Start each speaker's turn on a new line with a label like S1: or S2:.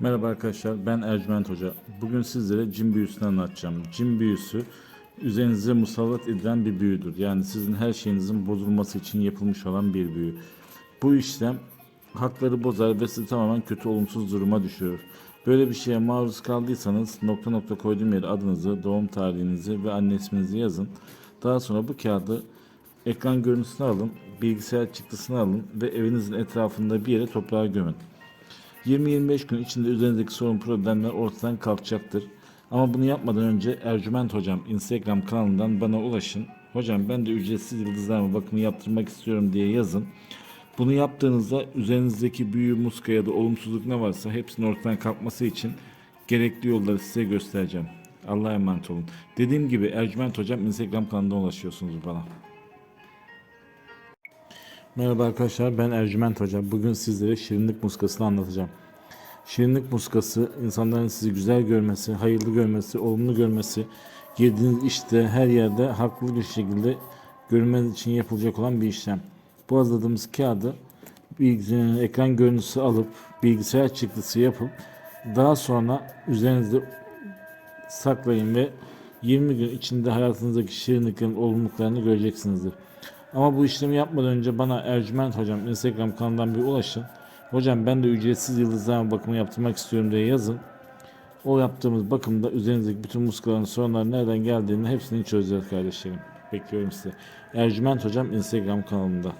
S1: Merhaba arkadaşlar ben Ercüment Hoca. Bugün sizlere cin büyüsünü anlatacağım. Cin büyüsü üzerinize musallat edilen bir büyüdür. Yani sizin her şeyinizin bozulması için yapılmış olan bir büyü. Bu işlem hakları bozar ve sizi tamamen kötü olumsuz duruma düşürür. Böyle bir şeye maruz kaldıysanız nokta nokta koyduğum yere adınızı, doğum tarihinizi ve anne isminizi yazın. Daha sonra bu kağıdı ekran görüntüsünü alın, bilgisayar çıktısını alın ve evinizin etrafında bir yere toprağa gömün. 20-25 gün içinde üzerinizdeki sorun problemler ortadan kalkacaktır. Ama bunu yapmadan önce Ercüment Hocam Instagram kanalından bana ulaşın. Hocam ben de ücretsiz yıldızlarma bakımı yaptırmak istiyorum diye yazın. Bunu yaptığınızda üzerinizdeki büyü, muska ya da olumsuzluk ne varsa hepsinin ortadan kalkması için gerekli yolları size göstereceğim. Allah'a emanet olun. Dediğim gibi Ercüment Hocam Instagram kanalından ulaşıyorsunuz bana. Merhaba arkadaşlar ben Ercüment Hoca. Bugün sizlere şirinlik muskasını anlatacağım. Şirinlik muskası insanların sizi güzel görmesi, hayırlı görmesi, olumlu görmesi, girdiğiniz işte her yerde haklı bir şekilde görünmeniz için yapılacak olan bir işlem. Bu hazırladığımız kağıdı bilgisayar, ekran görüntüsü alıp bilgisayar çıktısı yapıp daha sonra üzerinizde saklayın ve 20 gün içinde hayatınızdaki şirinliklerin olumluluklarını göreceksinizdir. Ama bu işlemi yapmadan önce bana Ercüment Hocam Instagram kanalından bir ulaşın. Hocam ben de ücretsiz yıldızlama bakımı yaptırmak istiyorum diye yazın. O yaptığımız bakımda üzerinizdeki bütün muskaların sorunları nereden geldiğini hepsini çözeceğiz kardeşlerim. Bekliyorum sizi. Ercüment Hocam Instagram kanalında.